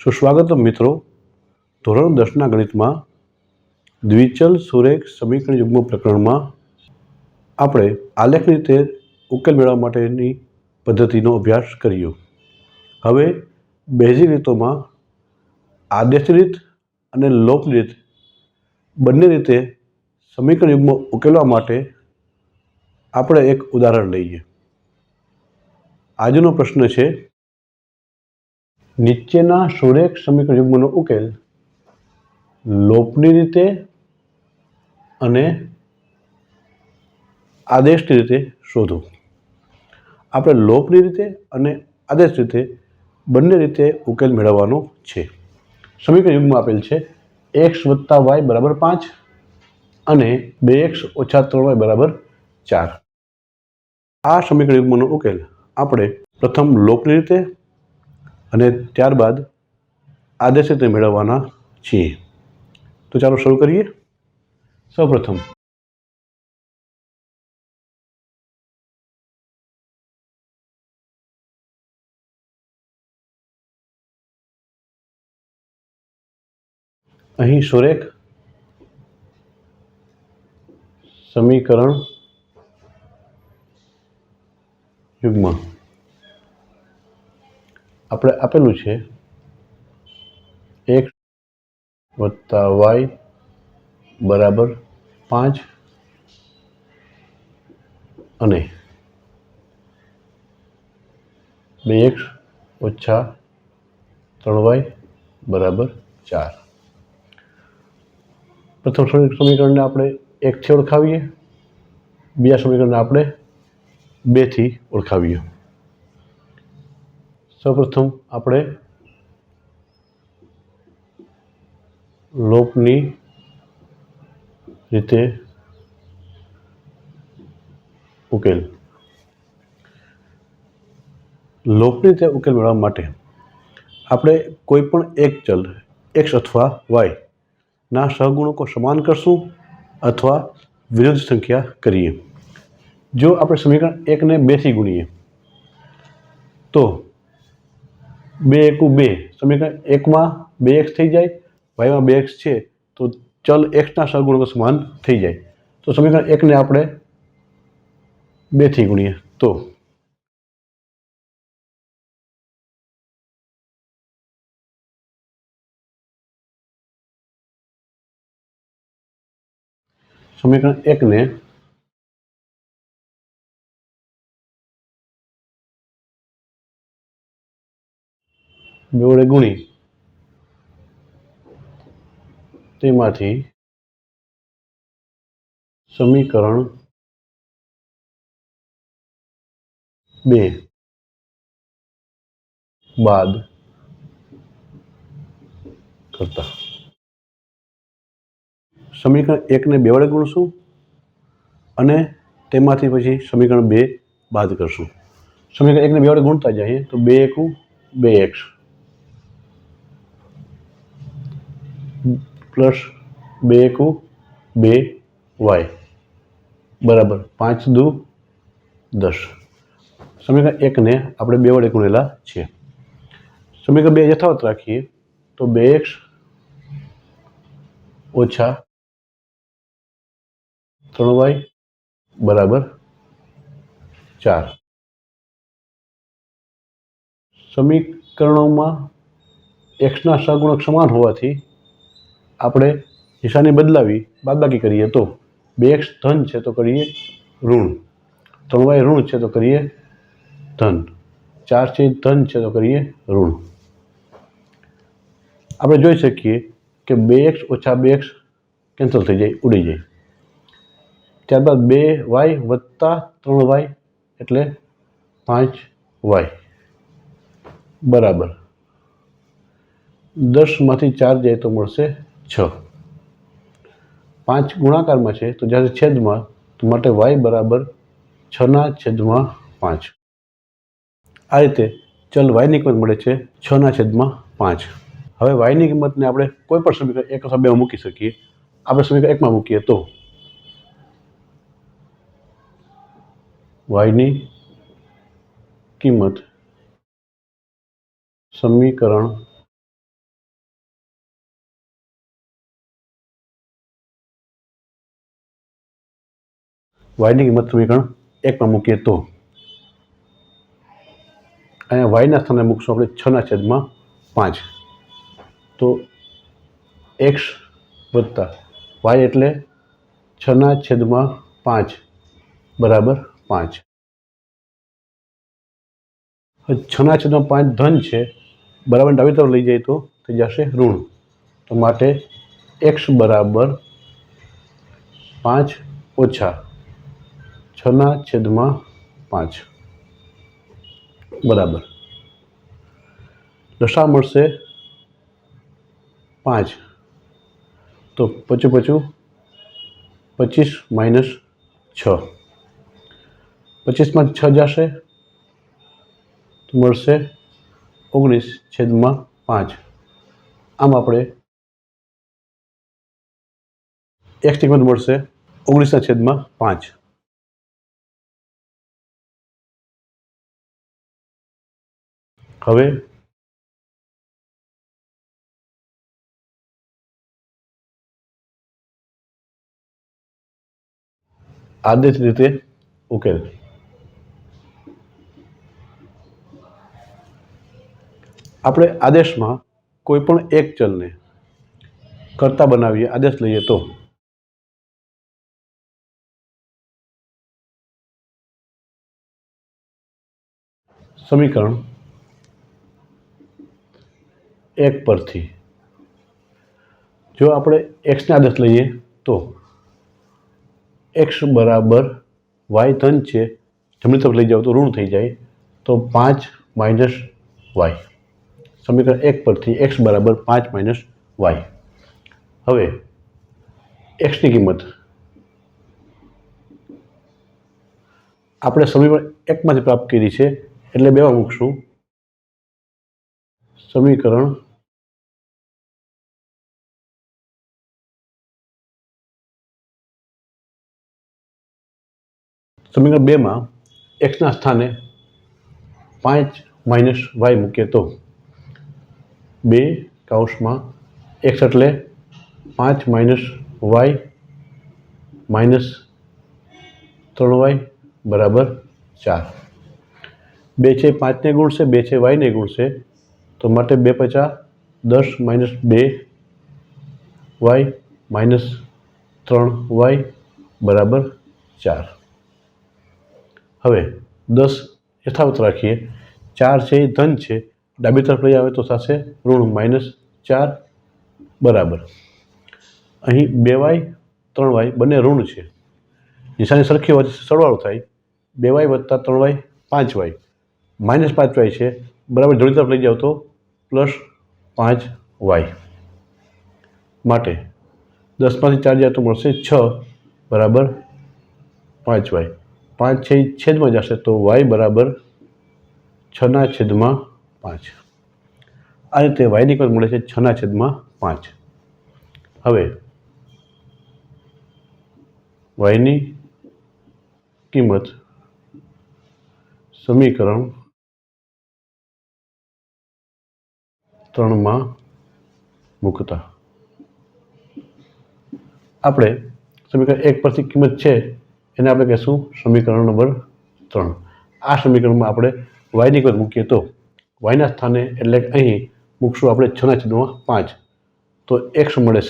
સુસ્વાગત મિત્રો, ધોરણ દસના ગણિતમાં દ્વિચલ સુરેખ સમીકરણ યુગ્મ પ્રકરણમાં આપણે આલેખ રીતે ઉકેલ મેળવવા માટેની પદ્ધતિનો અભ્યાસ કર્યો. હવે બેઝી રીતોમાં આદેશ રીત અને લોપની રીત બંને રીતે સમીકરણ યુગ્મ ઉકેલવા માટે આપણે એક ઉદાહરણ લઈએ. આજનો પ્રશ્ન છે નીચેના સુરેખ સમીકરણ યુગ્મનો ઉકેલ લોપની રીતે અને આદેશની રીતે શોધો. આપણે લોપની રીતે અને આદેશ રીતે બંને રીતે ઉકેલ મેળવવાનો છે. સમીકરણ યુગ્મ આપેલ છે એક્સ વત્તા વાય બરાબર પાંચ અને બે એક્સ ઓછા ત્રણ વાય બરાબર ચાર. આ સમીકરણ યુગ્મનો ઉકેલ આપણે પ્રથમ લોપની રીતે અને ત્યારબાદ આદેશ તે મેળવવાના છીએ. તો ચાલો શરૂ કરીએ. સૌપ્રથમ અહીં સુરેખ સમીકરણ યુગ્મ આપણે આપેલું છે. એક વત્તા વાય બરાબર પાંચ અને બે એક્સ ઓછા ત્રણ વાય બરાબર ચાર. પ્રથમ સમી- સમીકરણને આપણે એકથી ઓળખાવીએ બીજા સમીકરણને આપણે બેથી ઓળખાવીએ. સૌપ્રથમ આપણે લોપની રીતે ઉકેલ. લોપની રીતે ઉકેલ મેળવવા માટે આપણે કોઈ પણ એક ચલ એક્સ અથવા વાય ના સહગુણકો સમાન કરશું અથવા વિરુદ્ધ સંખ્યા કરીએ. જો આપણે સમીકરણ એકને બેથી ગુણીએ, તો બે એકુ બે. સમીકરણ એકમાં બે એક્સ થઈ જાય, વાયમાં બે એક્સ છે, તો ચલ એક્સના સહગુણકો સમાન થઈ જાય. તો સમીકરણ એકને આપણે બેથી ગુણીએ. તો સમીકરણ એકને બે વડે ગુણી. તેમાંથી સમીકરણ બે. બાદ કરતા. સમીકરણ એકને બે વડે ગુણશું અને તેમાંથી પછી સમીકરણ બે બાદ કરશું. સમીકરણ એકને બે વડે ગુણતા જઈએ તો બે એકું બે એક્સ. પ્લસ બે એકુ બે વાય. બરાબર, પાંચ દુ દસ. સમીકરણ એકને આપણે બે વડે ગુણેલા છે સમીકરણ બે યથાવત રાખીએ, તો બે એક્સ ઓછા ત્રણ વાય બરાબર ચાર. સમીકરણોમાં એક્સના સગુણક સમાન હોવાથી આપણે નિશાની બદલાવી બાદબાકી કરીએ તો બે એક્સ ધન છે તો કરીએ ઋણ. ત્રણ વાય ઋણ છે તો કરીએ ધન. ચાર છે ધન છે તો કરીએ ઋણ. આપણે જોઈ શકીએ કે બે એક્સ ઓછા બે એક્સ કેન્સલ થઈ જાય, ઉડી જાય. ત્યારબાદ બે વાય વત્તા ત્રણ વાય એટલે પાંચ વાય. બરાબર. દસમાંથી ચાર જાય તો મળશે છ. પાંચ ગુણાકારમાં છે, તો જ્યારે છેદમાં, તો માટે વાય બરાબર છના છેદમાં પાંચ. આ રીતે ચલ વાયની કિંમત મળે છે છના છેદમાં પાંચ. હવે વાયની કિંમતને આપણે કોઈ પણ સમીકરણ એક અથવા બેમાં મૂકી શકીએ. આપણે સમીકરણ એકમાં મૂકીએ તો વાયની કિંમત સમીકરણ વાયની કિંમત સમીકરણ એકમાં મૂકીએ તો. અહીંયા વાયના સ્થાને મૂકશું આપણે છના છેદમાં પાંચ. તો એક્સ વત્તા વાય એટલે છના છેદમાં પાંચ બરાબર પાંચ. છના છેદમાં પાંચ ધન છે. બરાબર ડાબી તરફ લઈ જાય તો થઈ જશે ઋણ. તો માટે એક્સ બરાબર પાંચ ઓછા છના છેદમાં પાંચ. બરાબર. દશા મળશે? પાંચ. તો પચું પચું પચીસ માઇનસ છ. પચીસમાં છ જશે, તો મળશે ઓગણીસ છેદમાં પાંચ. આમ આપણે એક્સની કિંમત મળશે ઓગણીસના છેદમાં પાંચ. હવે આદેશ રીતે ઉકેલ. આપણે આદેશમાં કોઈ પણ એક ચલને કરતા બનાવીએ, આદેશ લઈએ તો. સમીકરણ એક પરથી. જો આપણે એક્સને આદેશ લઈએ તો એક્સ બરાબર વાય ધન છે, જમણી તરફ લઈ જાઓ તો ઋણ થઈ જાય, તો પાંચ માઇનસ વાય સમીકરણ એક પરથી એક્સ બરાબર પાંચ માઇનસ વાય હવે એક્સની કિંમત. આપણે સમીકરણ એકમાંથી પ્રાપ્ત કરી છે, એટલે બેમાં મૂકશું. સમીકરણ સમીકરણ બેમાં એક્સના સ્થાને પાંચ માઇનસ વાય મૂકીએ તો બે કાઉસમાં એક્સ એટલે પાંચ માઇનસ વાય માઇનસ ત્રણ વાય બરાબર ચાર. બે છે પાંચને ગુણશે, બે છે વાયને ગુણશે. તો માટે બે પચાસ દસ માઇનસ બે વાય માઇનસ ત્રણ વાય બરાબર ચાર. હવે દસ યથાવત રાખીએ. ચાર છે ધન છે. ડાબી તરફ લઈ આવે તો થશે ઋણ માઇનસ ચાર બરાબર. અહીં બે વાય, ત્રણ વાય બંને ઋણ છે. નિશાની સરખી વચ્ચે સરવાળો થાય. બે વાય વત્તા ત્રણ વાય, પાંચ વાય. માઇનસ પાંચ વાય છે. બરાબર જમણી તરફ લઈ જાઓ તો પ્લસ પાંચ વાય. માટે દસમાંથી ચાર જાય તો મળશે છ. બરાબર પાંચ વાય. પાંચ છે એ છેદમાં જશે તો વાય બરાબર છના છેદમાં પાંચ. આ રીતે વાયની કિંમત મળે છે છના છેદમાં પાંચ. હવે વાયની કિંમત સમીકરણ ત્રણમાં મૂકતા. આપણે સમીકરણ એક પરથી કિંમત છે એને આપણે કહેશું સમીકરણ નંબર ત્રણ. આ સમીકરણમાં આપણે વાયની કિંમત મૂકીએ તો વાયના સ્થાને એટલે અહીં મૂકશું આપણે છના છેદમાં પાંચ. તો એક્સ મળે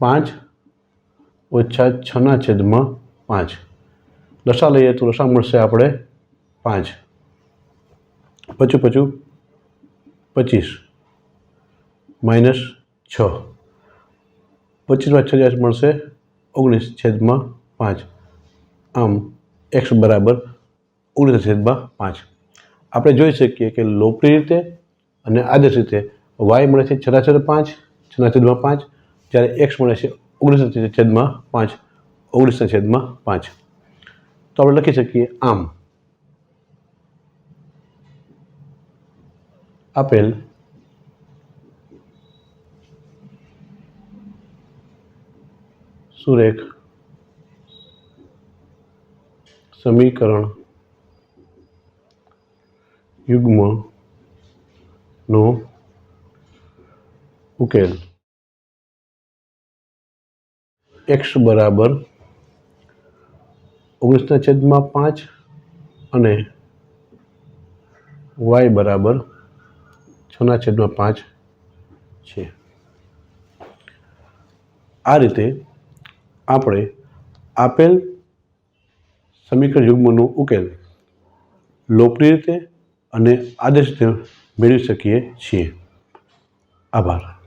પાંચ ઓછા છના છેદમાં પાંચ. દશા લઈએ તો દશા મળશે આપણે પાંચ. પચું પચું પચીસ. માઇનસ છ. પચીસમાં છ મળશે ઓગણીસ છેદમાં પાંચ. આમ એક્સ બરાબર ઓગણીસ છેદમાં પાંચ. આપણે જોઈ શકીએ કે લોપરી રીતે અને આદર્શ રીતે વાય મળે છે છના છેદ પાંચ. છના છેદમાં પાંચ જ્યારે એક્સ મળે છે ઓગણીસ છેદમાં પાંચ ઓગણીસના છેદમાં પાંચ. તો આપણે લખી શકીએ આમ. આપેલ સુરેખ સમીકરણ યુગ્મનો ઉકેલ. એક્સ બરાબર ઓગણીસના છેદમાં પાંચ અને વાય બરાબર છના છેદમાં પાંચ છે. આ રીતે આપણે આપેલ સમીકરણ યુગ્મનો ઉકેલ લોકપ્રિય રીતે અને આદર્શ રીતે મેળવી શકીએ છીએ. આભાર.